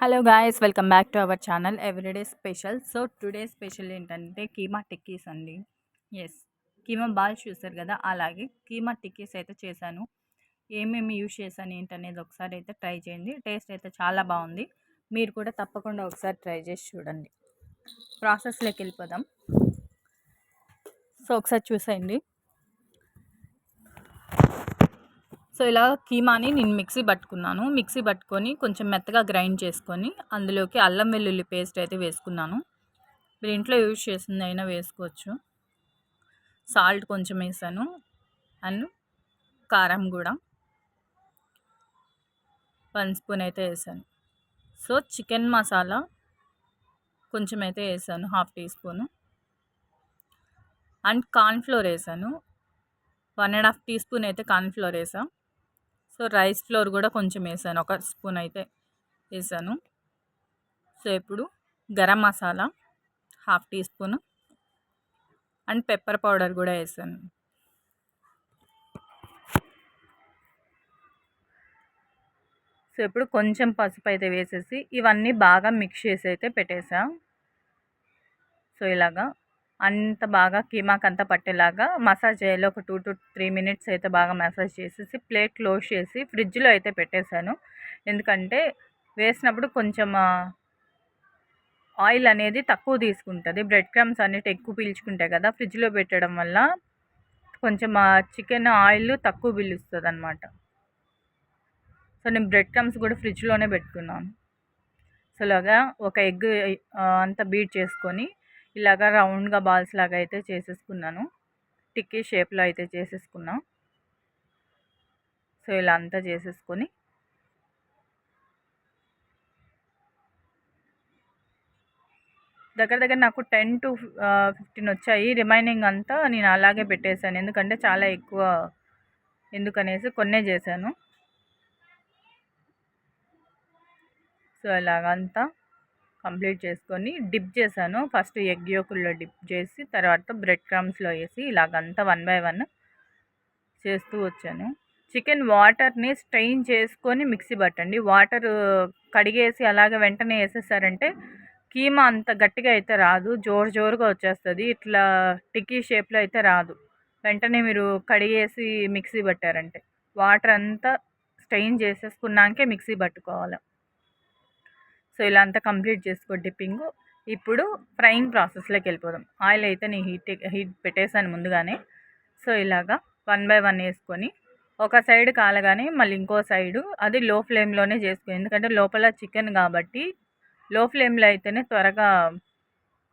Hello guys welcome back to our channel everyday special so today special ఏంటంటే కీమా టిక్కీస్ అండి. Yes keema balls చూస్తారు కదా? అలాగే కీమా టిక్కీస్ అయితే చేశాను. ఏమేమి యూజ్ చేశాను ఏంటనేది ఒకసారి అయితే ట్రై చేయండి. టేస్ట్ అయితే చాలా బాగుంది. మీరు కూడా తప్పకుండా ఒకసారి ట్రై చేసి చూడండి. ప్రాసెస్లోకి వెళ్ళిపోదాం. సో ఒకసారి చూసేయండి. సో ఇలా కీమాని నేను మిక్సీ పట్టుకున్నాను. మిక్సీ పట్టుకొని కొంచెం మెత్తగా గ్రైండ్ చేసుకొని అందులోకి అల్లం వెల్లుల్లి పేస్ట్ అయితే వేసుకున్నాను. మీరు ఇంట్లో యూజ్ చేసింది అయినా వేసుకోవచ్చు. సాల్ట్ కొంచెం వేసాను. అండ్ కారం కూడా. వన్ స్పూన్ అయితే వేసాను. సో చికెన్ మసాలా కొంచెం అయితే వేసాను. Half teaspoon. అండ్ కార్న్ఫ్లోర్ వేసాను. One and half teaspoon అయితే కార్న్ఫ్లోర్ వేసాను సో రైస్ ఫ్లోర్ కూడా కొంచెం వేసాను. ఒక స్పూన్ అయితే వేసాను. సో ఇప్పుడు garam masala half teaspoon and pepper powder కూడా వేసాను. సో ఇప్పుడు కొంచెం పసుపు అయితే వేసేసి ఇవన్నీ బాగా మిక్స్ చేసి అయితే పెట్టేసా. సో ఇలాగా అంత బాగా కీమాకి అంతా పట్టేలాగా మసాజ్ చేయాలి. ఒక టూ టు త్రీ మినిట్స్ అయితే బాగా మసాజ్ చేసేసి ప్లేట్ క్లోజ్ చేసి ఫ్రిడ్జ్లో అయితే పెట్టేశాను. ఎందుకంటే వేసినప్పుడు కొంచెం ఆయిల్ అనేది తక్కువ తీసుకుంటుంది. బ్రెడ్ క్రమ్స్ అనేవి ఎక్కువ పీల్చుకుంటాయి కదా ఫ్రిడ్జ్లో పెట్టడం వల్ల కొంచెం చికెన్ ఆయిల్ తక్కువ పీలుస్తుంది అనమాట సో నేను బ్రెడ్ క్రమ్స్ కూడా ఫ్రిడ్జ్లోనే పెట్టుకున్నాను. సో ఇలాగా ఒక ఎగ్ అంతా బీట్ చేసుకొని ఇలాగా రౌండ్గా బాల్స్ లాగా అయితే చేసేసుకున్నాను. టిక్కీ షేప్లో అయితే చేసేసుకున్నా. సో ఇలా అంతా చేసేసుకొని దగ్గర దగ్గర నాకు టెన్ టు ఫిఫ్టీన్ వచ్చాయి. రిమైనింగ్ అంతా నేను అలాగే పెట్టేశాను. ఎందుకంటే చాలా ఎక్కువ ఎందుకనేసి కొన్నే చేశాను. సో ఇలాగంతా కంప్లీట్ చేసుకొని డిప్ చేశాను. ఫస్ట్ ఎగ్ యోకుల్లో డిప్ చేసి తర్వాత బ్రెడ్ క్రమ్స్లో వేసి ఇలాగంతా వన్ బై వన్ చేస్తూ వచ్చాను. చికెన్ వాటర్ని స్ట్రెయిన్ చేసుకొని మిక్సీ పట్టండి. వాటర్ కడిగేసి అలాగే వెంటనే వేసేసారంటే కీమా అంత గట్టిగా అయితే రాదు. జోరు జోరుగా వచ్చేస్తుంది. ఇట్లా టిక్కీ షేప్లో అయితే రాదు. వెంటనే మీరు కడిగేసి మిక్సీ పట్టారంటే. వాటర్ అంతా స్ట్రెయిన్ చేసేసుకున్నాకే మిక్సీ పట్టుకోవాలి. సో ఇలా అంతా కంప్లీట్ చేసుకో డిప్పింగ్. ఇప్పుడు ఫ్రైయింగ్ ప్రాసెస్లోకి వెళ్ళిపోదాం. ఆయిల్ అయితే నేను హీట్ హీట్ పెట్టేశాను ముందుగానే. సో ఇలాగా వన్ బై వన్ వేసుకొని ఒక సైడ్ కాలగానే మళ్ళీ ఇంకో సైడు అది లో ఫ్లేమ్లోనే చేసుకో. ఎందుకంటే లోపల చికెన్ కాబట్టి లో ఫ్లేమ్లో అయితేనే త్వరగా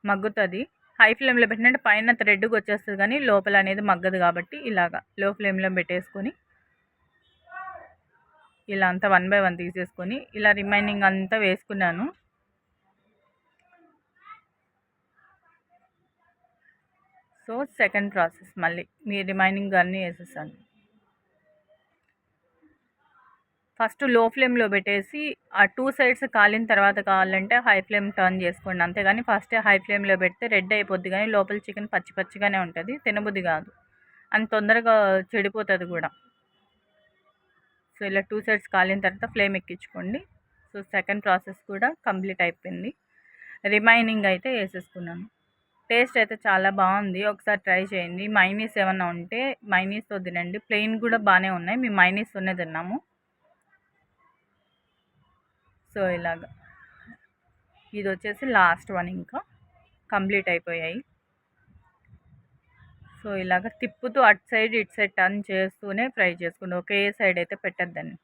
మగ్గుతుంది. హై ఫ్లేమ్లో పెట్టినట్టు పైన థ్రెడ్కి వచ్చేస్తుంది కానీ లోపల అనేది మగ్గదు కాబట్టి ఇలాగా లో ఫ్లేమ్లో పెట్టేసుకొని ఇలా అంతా వన్ బై వన్ తీసేసుకొని ఇలా రిమైనింగ్ అంతా వేసుకున్నాను. సో సెకండ్ ప్రాసెస్ మళ్ళీ మీ రిమైనింగ్ అన్నీ వేసేసాను. ఫస్ట్లో ఫ్లేమ్లో పెట్టేసి ఆ టూ సైడ్స్ కాలిన తర్వాత కావాలంటే హై ఫ్లేమ్ టర్న్ చేసుకోండి. అంతేగాని ఫస్ట్ హై ఫ్లేమ్లో పెడితే రెడ్ అయిపోద్ది కానీ లోపల చికెన్ పచ్చి పచ్చిగానే ఉంటుంది తినబుద్ది కాదు. అంత తొందరగా చెడిపోతుంది కూడా. సో ఇలా టూ సైడ్స్ కాలిన తర్వాత ఫ్లేమ్ ఎక్కించుకోండి. సో సెకండ్ ప్రాసెస్ కూడా కంప్లీట్ అయిపోయింది. రిమైనింగ్ అయితే వేసేసుకున్నాను. టేస్ట్ అయితే చాలా బాగుంది. ఒకసారి ట్రై చేయండి. మైనీస్ ఏమన్నా ఉంటే మైనీస్తో తినండి. ప్లెయిన్ కూడా బాగానే ఉన్నాయి. మేము మైనీస్తోనే తిన్నాము. సో ఇలాగ. ఇది వచ్చేసి లాస్ట్ వన్ ఇంకా కంప్లీట్ అయిపోయాయి. సో ఇలాగ తిప్పుతూ అటు సైడ్ ఇటు సైడ్ టర్న్ చేస్తూనే ఫ్రై చేసుకోండి ఒకే సైడ్ అయితే పెట్టద్దండి.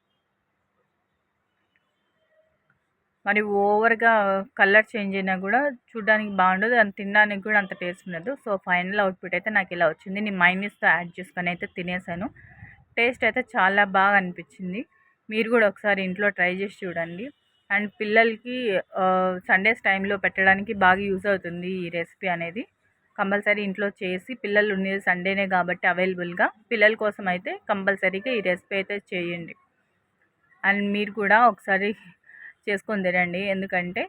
మరి ఓవర్గా కలర్ చేంజ్ అయినా కూడా చూడడానికి బాగుండదు. అంత తినడానికి కూడా అంత టేస్ట్ ఉండదు. సో ఫైనల్ అవుట్పుట్ అయితే నాకు ఇలా వచ్చింది. నేను మైనస్తో యాడ్ చేసుకొని అయితే తినేసాను. టేస్ట్ అయితే చాలా బాగా అనిపించింది. మీరు కూడా ఒకసారి ఇంట్లో ట్రై చేసి చూడండి. అండ్ పిల్లలకి సండేస్ టైంలో పెట్టడానికి బాగా యూజ్ అవుతుంది ఈ రెసిపీ అనేది. కంపల్సరీ ఇంట్లో చేసి పిల్లలు ఉండేది సండేనే కాబట్టి అవైలబుల్గా పిల్లల కోసం అయితే కంపల్సరీగా ఈ రెసిపీ అయితే చేయండి. అండ్ మీరు కూడా ఒకసారి చేసుకొని తినండి. ఎందుకంటే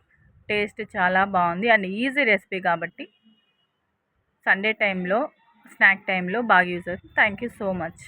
టేస్ట్ చాలా బాగుంది. అండ్ ఈజీ రెసిపీ కాబట్టి సండే టైంలో స్నాక్ టైంలో బాగా యూజ్ అవుతుంది. Thank you so much.